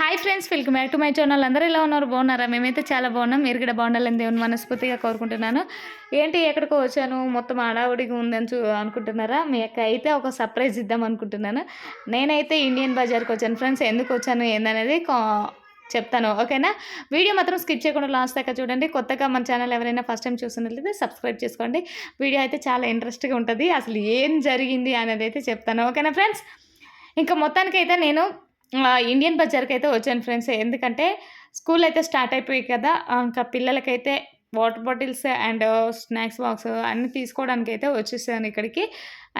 Hi friends welcome back to my channel అందరూ ఎలా ఉన్నారు? బాగున్నారా? మేమైతే చాలా బాగున్నాం. మీరు కూడా బాగుండాలని దేవుని మనస్ఫూర్తిగా కోరుకుంటున్నాను. ఏంటి ఎక్కడికో వచ్చాను. మొత్తం హడావుడిగా ఉందని చూ అనుకుంటున్నారా? మీ యొక్క అయితే ఒక సర్ప్రైజ్ ఇద్దాం అనుకుంటున్నాను. నేనైతే ఇండియన్ బజార్కి వచ్చాను. ఫ్రెండ్స్ ఎందుకు వచ్చాను? ఏందనేది కా- చెప్తాను. ఓకేనా? వీడియో మాత్రం స్కిప్ చేయకుండా లాస్ట్ దాకా చూడండి. కొత్తగా మన ఛానల్ ఎవరైనా ఫస్ట్ టైం చూస్తున్నట్లయితే సబ్స్క్రైబ్ చేసుకోండి. వీడియో అయితే చాలా ఇంట్రెస్ట్గా ఉంటుంది. అసలు ఏం జరిగింది అనేది అయితే చెప్తాను. ఓకేనా ఫ్రెండ్స్ ఇంకా మొత్తానికైతే నేను ఇండియన్ బజార్కి అయితే వచ్చాను ఫ్రెండ్స్ ఎందుకంటే స్కూల్ అయితే స్టార్ట్ అయిపోయాయి కదా ఇంకా పిల్లలకైతే water bottles and snacks box అన్నీ తీసుకోవడానికి అయితే వచ్చేసాను ఇక్కడికి.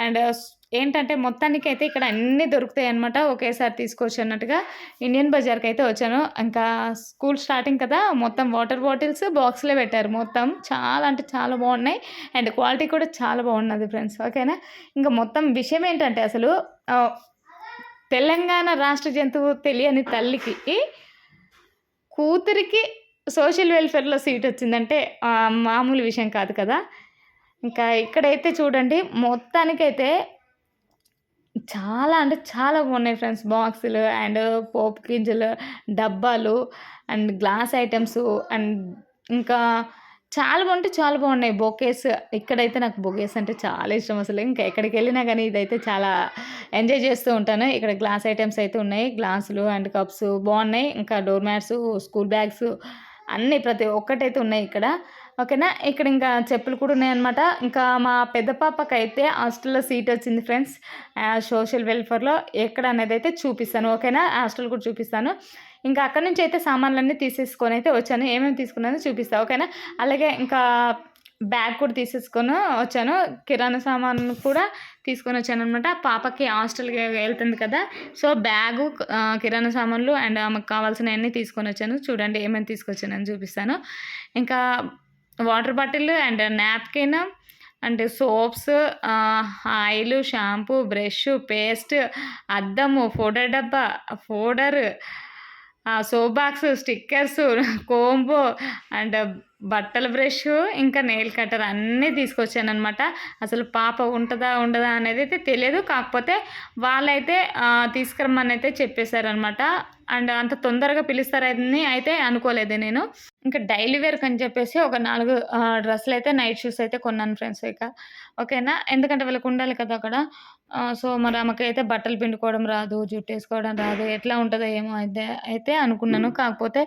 అండ్ uh, ఏంటంటే మొత్తానికి అయితే ఇక్కడ అన్నీ దొరుకుతాయి అనమాట ఒకేసారి తీసుకొచ్చి అన్నట్టుగా ఇండియన్ బజార్కి అయితే వచ్చాను. ఇంకా స్కూల్ స్టార్టింగ్ కదా మొత్తం వాటర్ బాటిల్స్ బాక్స్లో పెట్టారు మొత్తం. చాలా అంటే చాలా బాగున్నాయి. అండ్ క్వాలిటీ కూడా చాలా బాగున్నది ఫ్రెండ్స్ ఓకేనా ఇంకా మొత్తం విషయం ఏంటంటే అసలు తెలంగాణ రాష్ట్ర జంతువు తెలియని తల్లికి కూతురికి సోషల్ వెల్ఫేర్లో సీట్ వచ్చిందంటే మామూలు విషయం కాదు కదా. ఇంకా ఇక్కడైతే చూడండి మొత్తానికైతే చాలా అంటే చాలా బాగున్నాయి ఫ్రెండ్స్. బాక్సులు అండ్ పోపు గింజలు డబ్బాలు అండ్ గ్లాస్ ఐటమ్స్ అండ్ ఇంకా చాలా బాగుంటే చాలా బాగున్నాయి. బొకేస్ ఇక్కడైతే నాకు బొకేస్ అంటే చాలా ఇష్టం అసలు. ఇంకా ఎక్కడికి వెళ్ళినా కానీ ఇదైతే చాలా ఎంజాయ్ చేస్తూ ఉంటాను. ఇక్కడ గ్లాస్ ఐటమ్స్ అయితే ఉన్నాయి. గ్లాసులు అండ్ కప్స్ బాగున్నాయి. ఇంకా డోర్ మ్యాట్స్ స్కూల్ బ్యాగ్స్ అన్నీ ప్రతి ఒక్కటైతే ఉన్నాయి ఇక్కడ. ఓకేనా? ఇక్కడ ఇంకా చెప్పులు కూడా ఉన్నాయన్నమాట. ఇంకా మా పెద్ద పాపకి అయితే హాస్టల్లో సీట్ వచ్చింది ఫ్రెండ్స్. సోషల్ వెల్ఫేర్లో ఎక్కడ అనేది అయితే చూపిస్తాను. ఓకేనా? హాస్టల్ కూడా చూపిస్తాను. ఇంకా అక్కడ నుంచి అయితే సామాన్లన్నీ తీసేసుకొని అయితే వచ్చాను. ఏమేమి తీసుకున్నానో చూపిస్తాను ఓకేనా? అలాగే ఇంకా బ్యాగ్ కూడా తీసేసుకొని వచ్చాను. కిరాణా సామాన్ కూడా తీసుకొని వచ్చాను అనమాట పాపకి హాస్టల్కి వెళ్తుంది కదా సో బ్యాగు కిరాణా సామాన్లు అండ్ ఆమెకు కావాల్సినవన్నీ తీసుకొని వచ్చాను. చూడండి ఏమేమి తీసుకొచ్చానని చూపిస్తాను. ఇంకా water bottle and napkin and soaps oil shampoo brush paste అద్దము powder డబ్బా powder soap box stickers combo and బట్టల బ్రష్ ఇంకా నెయిల్ కట్టర్ అన్నీ తీసుకొచ్చాను అనమాట అసలు పాప ఉంటుందా ఉండదా అనేది అయితే తెలియదు. కాకపోతే వాళ్ళైతే తీసుకురమ్మని అయితే చెప్పేశారనమాట అండ్ అంత తొందరగా పిలుస్తారని అయితే అనుకోలేదు నేను. ఇంకా డైలీ వేర్కి అని చెప్పేసి ఒక నాలుగు డ్రెస్సులు అయితే నైట్ షూస్ అయితే కొన్నాను ఫ్రెండ్స్ ఇక. ఓకేనా? ఎందుకంటే వాళ్ళకు ఉండాలి కదా అక్కడ. సో మరి ఆమెకి అయితే బట్టలు పిండుకోవడం రాదు జుట్టు వేసుకోవడం రాదు ఎట్లా ఉంటుందో ఏమో అయితే అయితే అనుకున్నాను. కాకపోతే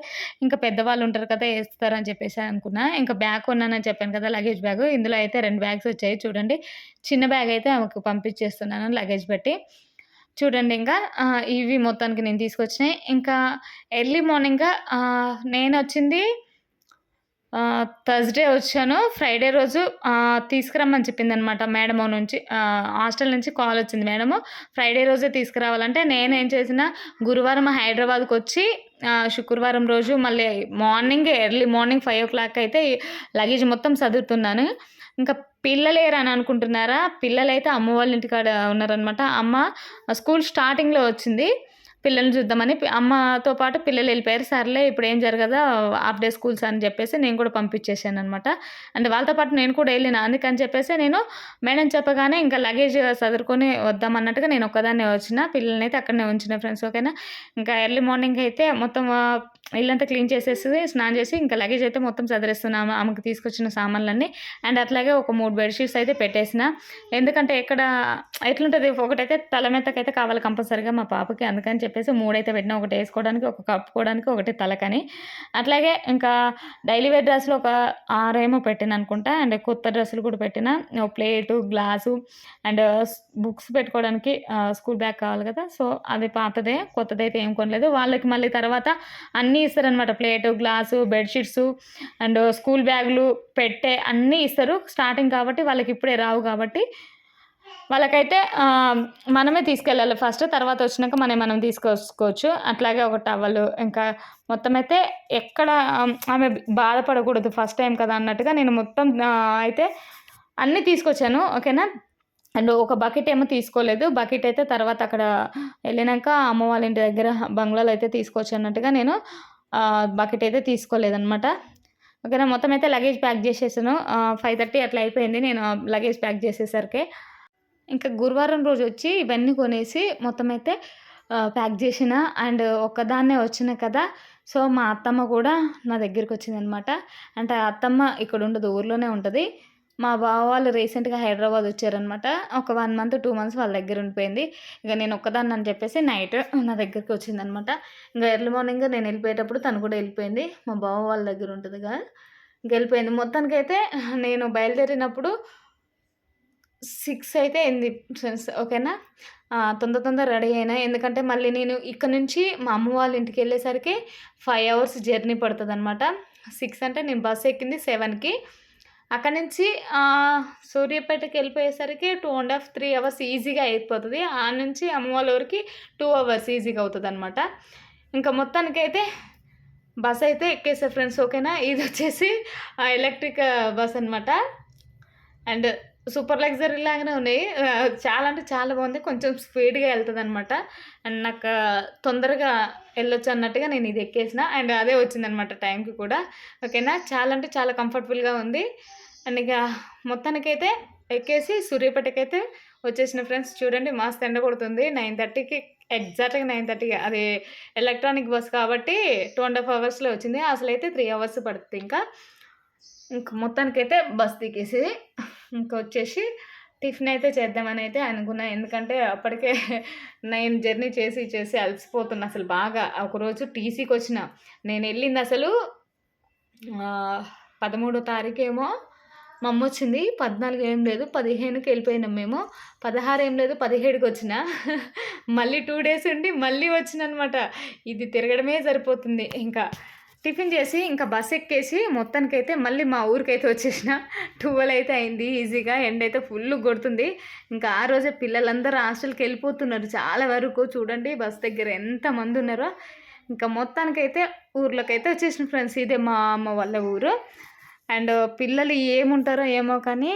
ఇంకా పెద్దవాళ్ళు ఉంటారు కదా వేస్తారని చెప్పేసి అనుకున్నా. ఇంకా బ్యాగ్ కొన్నానని చెప్పాను కదా లగేజ్ బ్యాగ్. ఇందులో అయితే రెండు బ్యాగ్స్ వచ్చాయి. చూడండి. చిన్న బ్యాగ్ అయితే ఆమెకు పంపించేస్తున్నాను లగేజ్ పెట్టి. చూడండి ఇంకా ఇవి మొత్తానికి నేను తీసుకొచ్చినాయి. ఇంకా ఎర్లీ మార్నింగ్ నేను వచ్చింది థర్స్డే వచ్చాను. ఫ్రైడే రోజు తీసుకురమ్మని చెప్పింది అనమాట మేడం నుంచి. హాస్టల్ నుంచి కాల్ వచ్చింది మేడము. ఫ్రైడే రోజే తీసుకురావాలంటే నేను ఏం చేసిన గురువారం హైదరాబాద్కి వచ్చి శుక్రవారం రోజు మళ్ళీ morning early morning five o'clock అయితే లగేజ్ మొత్తం చదువుతున్నాను ఇంకా పిల్లలేరని అని అనుకుంటున్నారా? పిల్లలైతే అమ్మ వాళ్ళ ఇంటికాడ ఉన్నారనమాట. అమ్మ స్కూల్ స్టార్టింగ్లో వచ్చింది. పిల్లల్ని చూద్దామని అమ్మతో పాటు పిల్లలు వెళ్ళిపోయారు. సర్లే ఇప్పుడు ఏం జరగదా హాఫ్ డే స్కూల్స్ అని చెప్పేసి నేను కూడా పంపించేసాను అనమాట అండ్ వాళ్ళతో పాటు నేను కూడా వెళ్ళిన. అందుకని చెప్పేసి నేను మేడం చెప్పగానే ఇంకా లగేజ్ చదువుకొని వద్దామన్నట్టుగా నేను ఒక్కదాన్నే వచ్చిన. పిల్లల్ని అయితే అక్కడనే ఉంచిన ఫ్రెండ్స్ ఓకేనా? ఇంకా ఎర్లీ మార్నింగ్ అయితే మొత్తం ఇల్లంతా క్లీన్ చేసేసి స్నానం చేసి ఇంకా లగేజ్ అయితే మొత్తం చదిరేస్తున్నాము ఆమెకు తీసుకొచ్చిన సామాన్లన్నీ. అండ్ అట్లాగే ఒక మూడు బెడ్షీట్స్ అయితే పెట్టేసిన. ఎందుకంటే ఎక్కడ ఎట్లుంటుంది? ఒకటైతే తల మెత్తకైతే కావాలి కంపల్సరీగా మా పాపకి. అందుకని చెప్పి చెప్పేసి మూడైతే పెట్టిన ఒకటి వేసుకోవడానికి ఒక కప్పుకోవడానికి ఒకటి తలకని. అట్లాగే ఇంకా డైలీ వేర్ డ్రెస్సులు ఒక ఆరేమో పెట్టిన అనుకుంటా. అండ్ కొత్త డ్రెస్సులు కూడా పెట్టిన. ప్లేటు గ్లాసు అండ్ బుక్స్ పెట్టుకోవడానికి స్కూల్ బ్యాగ్ కావాలి కదా. సో అది పాతదే కొత్తది అయితే ఏం కొనలేదు. వాళ్ళకి మళ్ళీ తర్వాత అన్నీ ఇస్తారనమాట plate glass bedsheets and school బ్యాగులు పెట్టే అన్నీ ఇస్తారు. స్టార్టింగ్ కాబట్టి వాళ్ళకి ఇప్పుడే రావు కాబట్టి వాళ్ళకైతే మనమే తీసుకెళ్ళాలి ఫస్ట్ తర్వాత వచ్చినాక మనం మనం తీసుకొచ్చుకోవచ్చు. అట్లాగే ఒక టవల్ ఇంకా మొత్తం అయితే ఎక్కడ ఆమె బాధపడకూడదు ఫస్ట్ టైం కదా అన్నట్టుగా నేను మొత్తం అయితే అన్నీ తీసుకొచ్చాను. ఓకేనా? అండ్ ఒక బకెట్ ఏమో తీసుకోలేదు. బకెట్ అయితే తర్వాత అక్కడ వెళ్ళినాక అమ్మ వాళ్ళ ఇంటి దగ్గర బంగ్లాలో అయితే తీసుకోవచ్చు అన్నట్టుగా నేను బకెట్ అయితే తీసుకోలేదన్నమాట. ఓకేనా? మొత్తం అయితే లగేజ్ ప్యాక్ చేసేసాను ఫైవ్ థర్టీ అట్లా అయిపోయింది. నేను లగేజ్ ప్యాక్ చేసేసరికి. ఇంకా గురువారం రోజు వచ్చి ఇవన్నీ కొనేసి మొత్తం అయితే ప్యాక్ చేసిన అండ్ ఒక్కదాన్నే వచ్చిన కదా సో మా అత్తమ్మ కూడా నా దగ్గరికి వచ్చిందనమాట అంటే ఆ అత్తమ్మ ఇక్కడ ఉండదు ఊర్లోనే ఉంటుంది. మా బావ వాళ్ళు రీసెంట్గా హైదరాబాద్ వచ్చారనమాట. ఒక వన్ మంత్ టూ మంత్స్ వాళ్ళ దగ్గర ఉండిపోయింది. ఇక నేను ఒక్కదాన్ని అని చెప్పేసి నైట్ నా దగ్గరికి వచ్చిందనమాట. ఇంకా ఎర్లీ మార్నింగ్ నేను వెళ్ళిపోయేటప్పుడు తను కూడా వెళ్ళిపోయింది. మా బావ వాళ్ళ దగ్గర ఉంటుంది కదా ఇంక వెళ్ళిపోయింది. మొత్తానికైతే నేను బయలుదేరినప్పుడు సిక్స్ అయితే అయింది ఫ్రెండ్స్ ఓకేనా? తొందర తొందర రెడీ అయినా. ఎందుకంటే మళ్ళీ నేను ఇక్కడ నుంచి మా అమ్మ వాళ్ళ ఇంటికి వెళ్ళేసరికి ఫైవ్ అవర్స్ జర్నీ పడుతుంది అనమాట సిక్స్ అంటే నేను బస్సు ఎక్కింది సెవెన్కి. అక్కడ నుంచి సూర్యాపేటకి వెళ్ళిపోయేసరికి two and half three hours ఈజీగా అయిపోతుంది. ఆ నుంచి అమ్మ వాళ్ళ ఊరికి టూ అవర్స్ ఈజీగా అవుతుంది అనమాట ఇంకా మొత్తానికైతే బస్ అయితే ఎక్కేసా ఫ్రెండ్స్ ఓకేనా? ఇది వచ్చేసి ఎలక్ట్రిక్ బస్ అనమాట అండ్ సూపర్ లగ్జరీ లాగానే ఉన్నాయి. చాలా అంటే చాలా బాగుంది. కొంచెం స్పీడ్గా వెళ్తుంది అనమాట అండ్ నాకు తొందరగా వెళ్ళొచ్చు అన్నట్టుగా నేను ఇది ఎక్కేసిన. అండ్ అదే వచ్చిందనమాట టైంకి కూడా. ఓకేనా? చాలా అంటే చాలా కంఫర్టబుల్గా ఉంది. అండ్ ఇక మొత్తానికైతే ఎక్కేసి సూర్యాపేటకైతే వచ్చేసిన ఫ్రెండ్స్ చూడండి మాస్ ఎండ కొడుతుంది. నైన్ థర్టీకి ఎగ్జాక్ట్గా నైన్ థర్టీకి అది ఎలక్ట్రానిక్ బస్ కాబట్టి టూ అండ్ హాఫ్ అవర్స్లో వచ్చింది. అసలు అయితే త్రీ అవర్స్ పడుతుంది ఇంకా. ఇంక మొత్తానికైతే బస్ దిగేసి ఇంకొచ్చేసి టిఫిన్ అయితే చేద్దామని అయితే అనుకున్నా. ఎందుకంటే అప్పటికే నేను జర్నీ చేసి చేసి అలసిపోతున్నా అసలు బాగా. ఒకరోజు టీసీకి వచ్చిన. నేను వెళ్ళింది అసలు పదమూడో తారీఖేమో మా అమ్మ వచ్చింది. పద్నాలుగు ఏం లేదు పదిహేనుకి వెళ్ళిపోయినాం మేము. పదహారు ఏం లేదు పదిహేడుకి వచ్చిన. మళ్ళీ టూ డేస్ ఉండి మళ్ళీ వచ్చిన అనమాట ఇది తిరగడమే సరిపోతుంది. ఇంకా టిఫిన్ చేసి ఇంకా బస్ ఎక్కేసి మొత్తానికైతే మళ్ళీ మా ఊరికైతే వచ్చేసిన. ట్వెల్వ్ అయితే అయింది ఈజీగా ఎండ అయితే ఫుల్ కొడుతుంది. ఇంకా ఆ రోజే పిల్లలందరూ హాస్టల్కి వెళ్ళిపోతున్నారు చాలా వరకు. చూడండి బస్ దగ్గర ఎంతమంది ఉన్నారో. ఇంకా మొత్తానికైతే ఊర్లోకైతే వచ్చేసిన ఫ్రెండ్స్. ఇదే మా అమ్మ వాళ్ళ ఊరు. అండ్ పిల్లలు ఏముంటారో ఏమో కానీ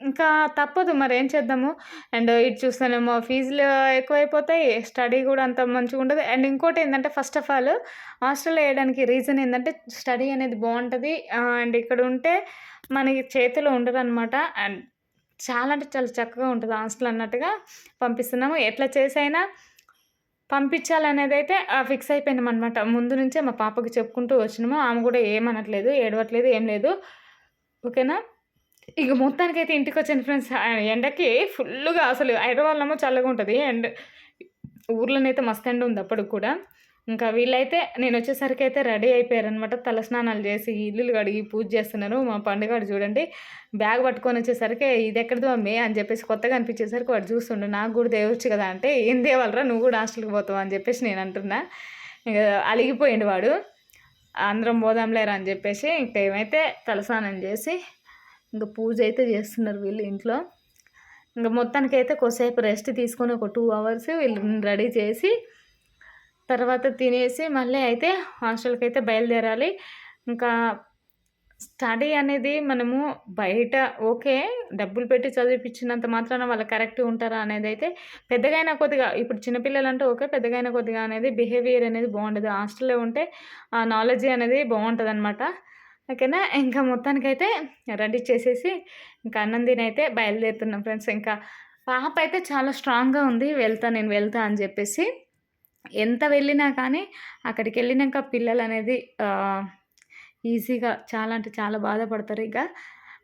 ఇంకా తప్పదు మరి ఏం చేద్దాము? అండ్ ఇటు చూస్తానేమో ఫీజులు ఎక్కువైపోతాయి స్టడీ కూడా అంత మంచిగా ఉండదు. అండ్ ఇంకోటి ఏంటంటే ఫస్ట్ ఆఫ్ ఆల్ హాస్టల్లో వేయడానికి రీజన్ ఏంటంటే స్టడీ అనేది బాగుంటుంది. అండ్ ఇక్కడ ఉంటే మనకి చేతిలో ఉండదు అనమాట అండ్ చాలా అంటే చాలా చక్కగా ఉంటుంది హాస్టల్ అన్నట్టుగా పంపిస్తున్నాము. ఎట్లా చేసైనా పంపించాలనేది అయితే ఫిక్స్ అయిపోయినాం అనమాట ముందు నుంచే మా పాపకి చెప్పుకుంటూ వచ్చినాము. ఆమె కూడా ఏమనట్లేదు ఏడవట్లేదు ఏం లేదు. ఓకేనా? ఇక మొత్తానికి అయితే ఇంటికి వచ్చాను ఫ్రెండ్స్ ఎండకి ఫుల్గా అసలు హైదరాబాద్లో చల్లగా ఉంటుంది అండ్ ఊర్లోనైతే మస్తు ఎండ ఉంది అప్పటికి కూడా. ఇంకా వీళ్ళైతే నేను వచ్చేసరికి అయితే రెడీ అయిపోయారనమాట తలస్నానాలు చేసి ఇల్లులు కడిగి పూజ చేస్తున్నారు. మా పండుగ చూడండి. బ్యాగ్ పట్టుకొని వచ్చేసరికి ఇది ఎక్కడిదో అమ్మే అని చెప్పేసి కొత్తగా అనిపించేసరికి వాడు చూస్తుండు. నాకు కూడా దేవచ్చు కదా అంటే ఏం దేవాలరా నువ్వు కూడా హాస్టల్కి పోతావు అని చెప్పేసి నేను అంటున్నా. ఇంకా అలిగిపోయిండు వాడు. అందరం పోదాంలేరా అని చెప్పేసి ఇంకా ఏమైతే తలస్నానం చేసి ఇంకా పూజ అయితే చేస్తున్నారు వీళ్ళు ఇంట్లో. ఇంకా మొత్తానికి అయితే కొద్దిసేపు రెస్ట్ తీసుకొని ఒక టూ అవర్స్ వీళ్ళు రెడీ చేసి తర్వాత తినేసి మళ్ళీ అయితే హాస్టల్కి అయితే బయలుదేరాలి. ఇంకా స్టడీ అనేది మనము బయట ఓకే డబ్బులు పెట్టి చదివిపించినంత మాత్రాన వాళ్ళు కరెక్ట్ ఉంటారా అనేది అయితే పెద్దగైనా కొద్దిగా ఇప్పుడు చిన్నపిల్లలు అంటే ఓకే పెద్దగైనా కొద్దిగా అనేది బిహేవియర్ అనేది బాగుండదు. హాస్టల్లో ఉంటే ఆ నాలెడ్జ్ అనేది బాగుంటుంది అనమాట ఓకేనా? ఇంకా మొత్తానికైతే రెడీ చేసేసి ఇంకా అన్నం అయితే బయలుదేరుతున్నాం ఫ్రెండ్స్. ఇంకా పాప అయితే చాలా స్ట్రాంగ్గా ఉంది. వెళ్తా నేను వెళ్తా అని చెప్పేసి ఎంత వెళ్ళినా కానీ అక్కడికి వెళ్ళినాక పిల్లలు అనేది ఈజీగా చాలా అంటే చాలా బాధపడతారు ఇక.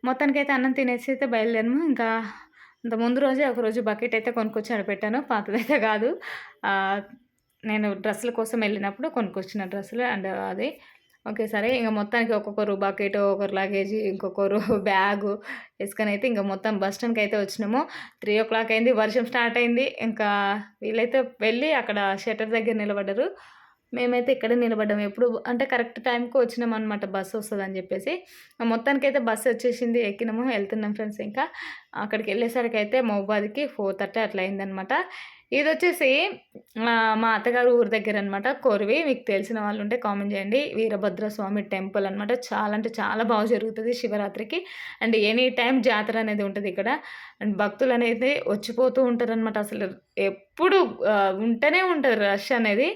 మొత్తానికైతే అన్నం తినేసి అయితే బయలుదేరము ఇంకా అంత ముందు రోజే ఒకరోజు బకెట్ అయితే కొనుక్కొచ్చి ఆడపెట్టాను పాతదైతే కాదు. నేను డ్రెస్సుల కోసం వెళ్ళినప్పుడు కొనుక్కొచ్చిన డ్రెస్సులు అండ్ అది. ఓకే సరే. ఇంకా మొత్తానికి ఒక్కొక్కరు బకెట్ ఒకరు లగేజ్ ఇంకొకరు బ్యాగు వేసుకొని అయితే ఇంకా మొత్తం బస్ స్టాండ్కి అయితే వచ్చినాము. త్రీ ఓ క్లాక్ అయింది వర్షం స్టార్ట్ అయింది. ఇంకా వీళ్ళైతే వెళ్ళి అక్కడ షటర్ దగ్గర నిలబడ్డారు. మేమైతే ఇక్కడే నిలబడ్డాం. ఎప్పుడు అంటే కరెక్ట్ టైంకి వచ్చినాం అనమాట బస్సు వస్తుంది అని చెప్పేసి. మొత్తానికి అయితే బస్సు వచ్చేసింది. ఎక్కినాము వెళ్తున్నాం ఫ్రెండ్స్ ఇంకా. అక్కడికి వెళ్ళేసరికి అయితే మహబాద్కి ఫోర్ థర్టీ అట్లా అయిందనమాట ఇది వచ్చేసి మా అత్తగారు ఊరి దగ్గర అనమాట కొరివి. మీకు తెలిసిన వాళ్ళు ఉంటే కామెంట్ చేయండి. వీరభద్ర స్వామి టెంపుల్ అనమాట చాలా అంటే చాలా బాగా జరుగుతుంది శివరాత్రికి. అండ్ ఎనీ టైం జాతర అనేది ఉంటుంది ఇక్కడ. అండ్ భక్తులు అనేది వచ్చిపోతూ ఉంటారు అనమాట అసలు ఎప్పుడు ఉంటూనే ఉంటారు రష్ అనేది.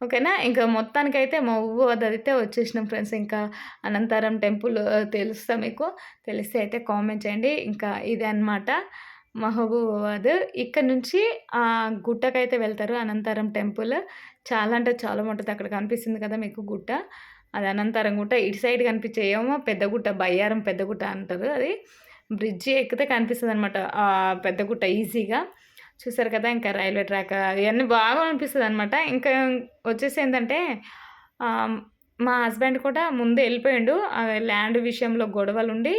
ఓకేనా ఇంకా మొత్తానికైతే మా ఊరు అయితే వచ్చేసినాం ఫ్రెండ్స్ ఇంకా అనంతరం టెంపుల్ తెలుస్తా మీకు తెలిస్తే అయితే కామెంట్ చేయండి ఇంకా ఇది అనమాట మహబూబాబాద్. ఇక్కడ నుంచి ఆ గుట్టకైతే వెళ్తారు. అనంతరం టెంపుల్. చాలా అంటే చాలా ఉంటుంది అక్కడ కనిపిస్తుంది కదా మీకు గుట్ట. అది అనంతరం గుట్ట. ఇటు సైడ్ కనిపించేయేమో పెద్ద గుట్ట బయ్యారం పెద్ద గుట్ట అంటారు అది. బ్రిడ్జి ఎక్కితే కనిపిస్తుంది అనమాట పెద్ద గుట్ట ఈజీగా. చూసారు కదా! ఇంకా రైల్వే ట్రాక్ ఇవన్నీ బాగా అనిపిస్తుంది అనమాట ఇంకా వచ్చేసి ఏంటంటే మా హస్బెండ్ కూడా ముందే వెళ్ళిపోయాడు ల్యాండ్ విషయంలో గొడవలు ఉండి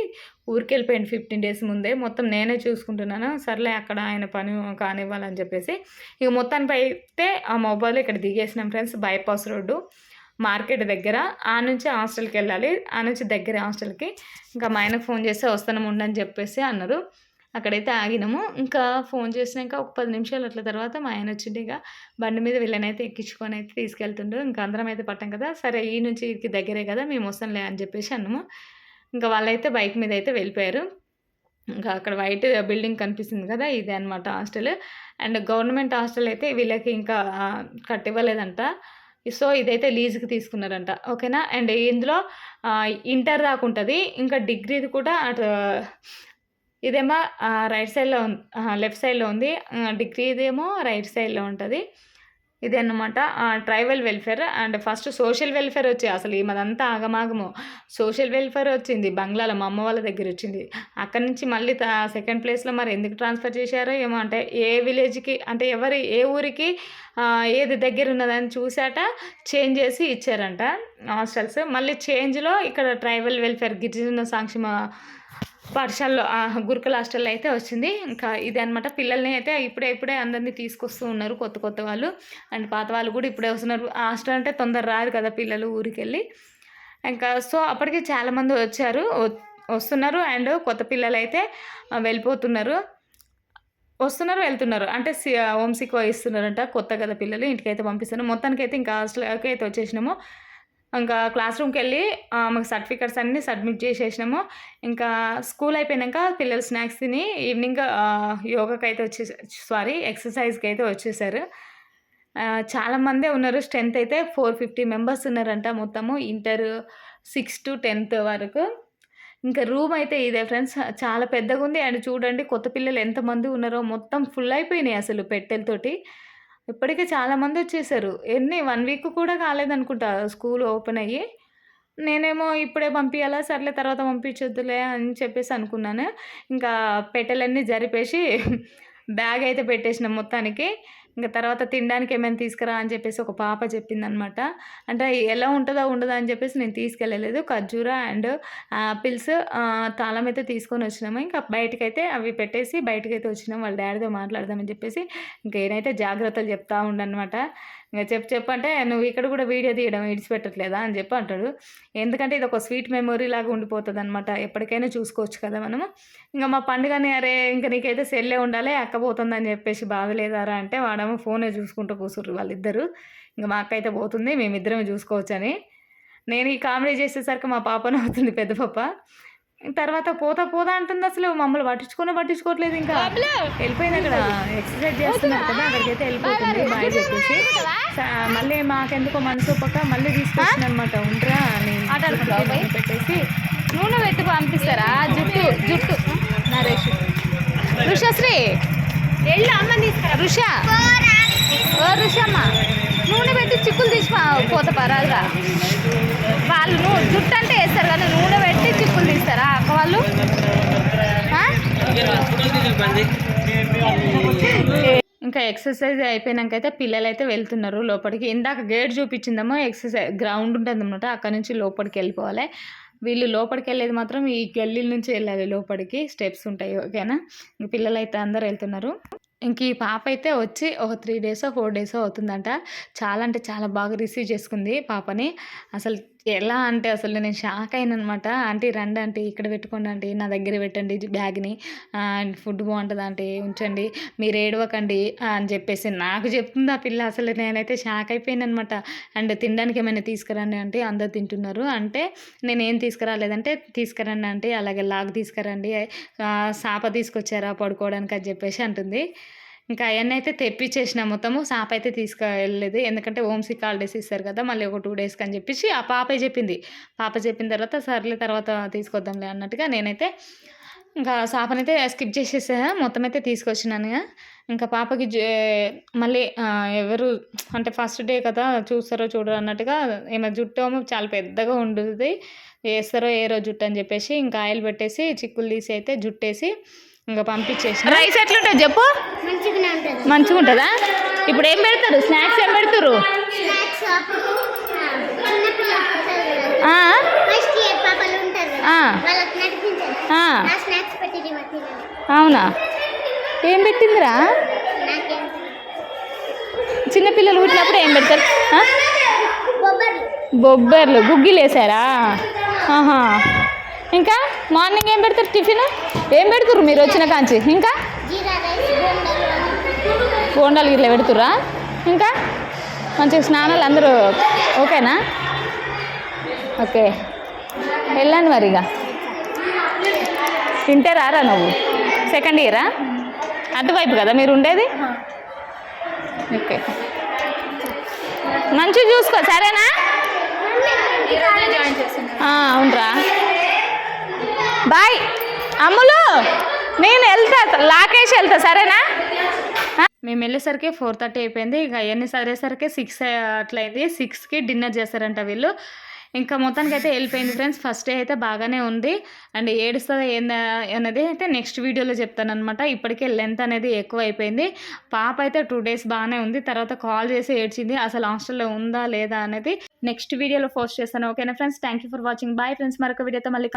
ఊరికి వెళ్ళిపోయాడు ఫిఫ్టీన్ డేస్ ముందే. మొత్తం నేనే చూసుకుంటున్నాను. సర్లే అక్కడ ఆయన పని కానివ్వాలని చెప్పేసి. ఇక మొత్తానికి అయితే ఆ మొబైల్ ఇక్కడ దిగేసినాం ఫ్రెండ్స్. Bypass road. మార్కెట్ దగ్గర. ఆ నుంచి హాస్టల్కి వెళ్ళాలి ఆ నుంచి దగ్గరే హాస్టల్‌కి. ఇంకా మా ఆయనకు ఫోన్ చేస్తే వస్తాను ఉండని చెప్పేసి అన్నారు. అక్కడైతే ఆగినాము. ఇంకా ఫోన్ చేసినాక ఒక పది నిమిషాలు అట్ల తర్వాత మా ఆయన వచ్చిండు ఇక బండి మీద వీళ్ళనైతే ఎక్కించుకొని అయితే తీసుకెళ్తుండు. ఇంకా అందరం అయితే పట్టాం కదా! సరే ఈ నుంచి ఈడికి దగ్గరే కదా! మేము వస్తాంలే అని చెప్పేసి అన్నాము. ఇంకా వాళ్ళైతే బైక్ మీద అయితే వెళ్ళిపోయారు. ఇంకా అక్కడ వైట్ బిల్డింగ్ కనిపిస్తుంది కదా! ఇదే అనమాట హాస్టల్. అండ్ గవర్నమెంట్ హాస్టల్ అయితే వీళ్ళకి ఇంకా ఆహ్, కట్టివ్వలేదంట. సో, ఇదైతే లీజ్‌కి తీసుకున్నారంట. ఓకేనా? అండ్ ఇందులో ఇంటర్ దాకా ఉంటుంది ఇంకా డిగ్రీది కూడా అటు ఇదేమో రైట్ సైడ్‌లో లెఫ్ట్ సైడ్‌లో ఉంది. ఆహ్, డిగ్రీదేమో రైట్ సైడ్‌లో ఉంటుంది ఇదే అన్నమాట. Tribal welfare and first social welfare వచ్చాయి. అసలు ఈ మదంతా ఆగమాగము. సోషల్ వెల్ఫేర్ వచ్చింది. బంగ్లాలో మా అమ్మ వాళ్ళ దగ్గర వచ్చింది. అక్కడి నుంచి మళ్ళీ త సెకండ్ ప్లేస్‌లో మరి ఎందుకు ట్రాన్స్‌ఫర్ చేశారో ఏమో అంటే ఏ విలేజ్‌కి అంటే ఎవరి ఏ ఊరికి ఏది దగ్గర ఉన్నదని చూసాట చేంజ్ చేసి ఇచ్చారంట హాస్టల్స్. మళ్ళీ చేంజ్‌లో ఇక్కడ ట్రైబల్ వెల్ఫేర్ గిరిజన సంక్షేమ పాఠశాలలో గురుకుల హాస్టల్‌లో అయితే వచ్చింది. ఇంకా ఇదే అనమాట. పిల్లల్ని అయితే ఇప్పుడే ఇప్పుడే అందరిని తీసుకొస్తూ ఉన్నారు కొత్త కొత్త వాళ్ళు. అండ్ పాత వాళ్ళు కూడా ఇప్పుడే వస్తున్నారు. హాస్టల్ అంటే తొందర రారు కదా పిల్లలు ఊరికెళ్ళి. ఇంకా సో, అప్పటికి చాలామంది వచ్చారు. వస్తున్నారు అండ్ కొత్త పిల్లలు అయితే వెళ్ళిపోతున్నారు. వస్తున్నారు, వెళ్తున్నారు. అంటే సి హోమ్ సిక్ వహిస్తున్నారంట. కొత్త కదా పిల్లలు ఇంటికైతే పంపిస్తున్నారు. మొత్తానికైతే ఇంకా హాస్టల్‌కి అయితే వచ్చేసినాము. ఇంకా క్లాస్ రూమ్కి వెళ్ళి మాకు సర్టిఫికెట్స్ అన్నీ సబ్మిట్ చేసేసినాము. ఇంకా స్కూల్ అయిపోయినాక పిల్లలు స్నాక్స్ తిని ఈవినింగ్ యోగాకి అయితే వచ్చేసా సారీ ఎక్సర్‌సైజ్‌కైతే వచ్చేసారు. చాలామందే ఉన్నారు. స్ట్రెంత్ అయితే 450 మెంబర్స్ ఉన్నారంట మొత్తము. ఇంటర్ 6-10థ్ వరకు. ఇంకా రూమ్ అయితే ఇదే ఫ్రెండ్స్. చాలా పెద్దగా ఉంది అండ్ చూడండి కొత్త పిల్లలు ఎంతమంది ఉన్నారో మొత్తం ఫుల్ అయిపోయినాయి అసలు పెట్టెలతోటి. ఇప్పటికే చాలామంది వచ్చేసారు. ఎన్ని వన్ వీక్ కూడా కాలేదనుకుంటా స్కూల్ ఓపెన్ అయ్యి. నేనేమో ఇప్పుడే పంపించాలా సర్లే తర్వాత పంపించొద్దులే అని చెప్పేసి అనుకున్నాను. ఇంకా పెట్టెలన్నీ జరిపేసి బ్యాగ్ అయితే పెట్టేసిన మొత్తానికి. ఇంకా తర్వాత తినడానికి ఏమైనా తీసుకురా అని చెప్పేసి ఒక పాప చెప్పిందనమాట. అంటే ఎలా ఉంటుందో ఉండదా అని చెప్పేసి నేను తీసుకెళ్ళలేదు. ఖర్జూర అండ్ ఆపిల్స్ తాళం అయితే తీసుకొని వచ్చినాము. ఇంకా బయటకైతే అవి పెట్టేసి బయటకైతే వచ్చినాం. వాళ్ళ డాడీతో మాట్లాడదామని చెప్పేసి. ఇంకా ఈయనైతే జాగ్రత్తలు చెప్తా ఉండనమాట. ఇంకా చెప్పు చెప్పు అంటే "నువ్వు ఇక్కడ కూడా వీడియో తీయడం ఇడిచిపెట్టట్లేదా?" అని చెప్పి అంటాడు. ఎందుకంటే ఇది ఒక స్వీట్ మెమొరీ లాగా ఉండిపోతదనమాట. ఎప్పటికైనా చూసుకోవచ్చు కదా మనము. ఇంకా మా పండుగని "అరే! ఇంక నీకైతే సెల్లే ఉండాలి. అక్క పోతుందని చెప్పేసి బాధలేదారా అంటే వాడేమో ఫోనే చూసుకుంటూ కూర్చుర్రు వాళ్ళిద్దరు. ఇంకా మా అక్క అయితే పోతుంది. మేమిద్దరమే చూసుకోవచ్చని. నేను ఈ కామెడీ చేసేసరికి మా పాప నవ్వుతుంది పెద్ద పాప. తర్వాత పోతా పోతా అంటుంది అసలు. మమ్మల్ని పట్టించుకునే పట్టించుకోవట్లేదు ఇంకా. వెళ్ళిపోయింది అక్కడ. ఎక్సర్‌సైజ్ చేస్తున్నారు కదా! అక్కడికైతే వెళ్ళిపోతుంది. బాయ్ చెప్పేసి. మళ్ళీ మాకెందుకో మనసు ఒప్పక మళ్ళీ తీసుకొచ్చిందనమాట. ఉండరా అని చెప్పి పెట్టేసి. నూనె పెట్టి పంపిస్తారా? జుట్టు జుట్టు. నరేష్. రుషశ్రీ వెళ్ళి అమ్మ తీసుకురా. రుష ఓ రుషమ్మ నూనె పెట్టి చిక్కులు తీసి పోత పరాదురా వాళ్ళు నూ- జుట్టు అంటే వేస్తారు కానీ నూనె పెట్టి చిక్కులు తీస్తారా అక్క వాళ్ళు ఇంకా ఎక్సర్సైజ్ అయిపోయినాకైతే పిల్లలైతే వెళ్తున్నారు లోపలికి. ఇందాక గేట్ చూపించిందేమో ఎక్సర్సైజ్ గ్రౌండ్ ఉంటుంది అనమాట అక్కడి నుంచి లోపలికి వెళ్ళిపోవాలి. వీళ్ళు లోపలికి వెళ్ళేది మాత్రం ఈ గల్లీల నుంచి వెళ్ళాలి లోపలికి. స్టెప్స్ ఉంటాయి. ఓకేనా? ఇంక పిల్లలైతే అందరు వెళ్తున్నారు. ఇంక ఈ పాప అయితే వచ్చి ఒక త్రీ డేసో, ఫోర్ డేసో అవుతుందంట. చాలా అంటే చాలా బాగా రిసీవ్ చేసుకుంది పాపని. అసలు ఎలా అంటే అసలు నేను షాక్ అయ్యాననమాట. ఆంటీ రండి ఆంటీ ఇక్కడ పెట్టుకోండి ఆంటీ. నా దగ్గర పెట్టండి బ్యాగ్‌ని. ఫుడ్ బాగుంటుంది ఆంటీ ఉంచండి. మీరు ఏడవకండి అని చెప్పేసి నాకు చెప్తుంది ఆ పిల్ల. అసలు నేనైతే షాక్ అయిపోయిందనమాట అండ్ తినడానికి ఏమైనా తీసుకురండి అంటే అందరూ తింటున్నారు. అంటే నేనేం తీసుకురాలేదంటే తీసుకురండి ఆంటీ అలాగే లాగ్ తీసుకురండి. సాప తీసుకొచ్చారా పడుకోవడానికి అని చెప్పేసి అంటుంది. ఇంకా అవన్నీ అయితే తెప్పించేసిన మొత్తము. సాప అయితే తీసుకెళ్ళలేదు. ఎందుకంటే హోమ్ సిక్ హాలిడేస్ ఇస్తారు కదా! మళ్ళీ ఒక టూ డేస్‌కి అని చెప్పేసి ఆ పాపే చెప్పింది. పాప చెప్పిన తర్వాత సర్లే తర్వాత తీసుకొద్దాంలే అన్నట్టుగా నేనైతే ఇంకా సాపనైతే స్కిప్ చేసేసా మొత్తం అయితే తీసుకొచ్చినాను ఇంకా పాపకి మళ్ళీ ఎవరు అంటే ఫస్ట్ డే కదా చూస్తారో చూడరు అన్నట్టుగా ఏమో జుట్టు ఏమో చాలా పెద్దగా ఉంటుంది వేస్తారో ఏరో జుట్టు అని చెప్పేసి ఇంకా ఆయిల్ పెట్టేసి చిక్కులు తీసి అయితే జుట్టేసి ఇంకా పంపించేసిన. రైస్ ఎట్లుంటుంది చెప్పు? మంచిగా ఉంటుందా. ఇప్పుడు ఏం పెడతారు? స్నాక్స్ ఏం పెడతారు? అవునా? ఏం పెట్టిందిరా? నాకేం చిన్న పిల్లలు పుట్టినప్పుడు ఏం పెడతారు? బొబ్బర్లు. బొబ్బర్లు గుగ్గిలు వేసారా ఆహా. ఇంకా మార్నింగ్ ఏం పెడతారు టిఫిన్? ఏం పెడుతురు మీరు వచ్చిన కాంచి? ఇంకా? బొండలు. గిట్ల పెడుతురా ఇంకా? మంచిగా స్నానాలు అందరూ ఓకేనా? ఓకే. వెళ్ళండి మరి ఇక. తింటే రారా నువ్వు? సెకండ్ ఇయరా అటువైపు కదా మీరు ఉండేది? ఓకే. మంచిగా చూసుకో సరేనా? అవునరా. బాయ్. అమ్ములు నేను వెళ్తా. లాకేష్ వెళ్తా సరేనా? మేము వెళ్ళేసరికి ఫోర్ థర్టీ అయిపోయింది. ఇక అవన్నీ సరేసరికి సిక్స్ అట్లయింది. సిక్స్కి డిన్నర్ చేస్తారంట వీళ్ళు. ఇంకా మొత్తానికి అయితే వెళ్ళిపోయింది ఫ్రెండ్స్. ఫస్ట్ డే అయితే బాగానే ఉంది. అండ్ ఏడుస్తుంది ఏంది అనేది అయితే నెక్స్ట్ వీడియోలో చెప్తాను అనమాట ఇప్పటికే లెంత్ అనేది ఎక్కువ అయిపోయింది. పాప అయితే టూ డేస్ బాగానే ఉంది. తర్వాత కాల్ చేసి ఏడ్చింది అసలు హాస్టల్లో ఉందా లేదా అనేది నెక్స్ట్ వీడియోలో పోస్ట్ చేస్తాను. ఓకేనా friends? Thank you for watching. Bye friends. మరొక వీడియోతో మళ్ళీ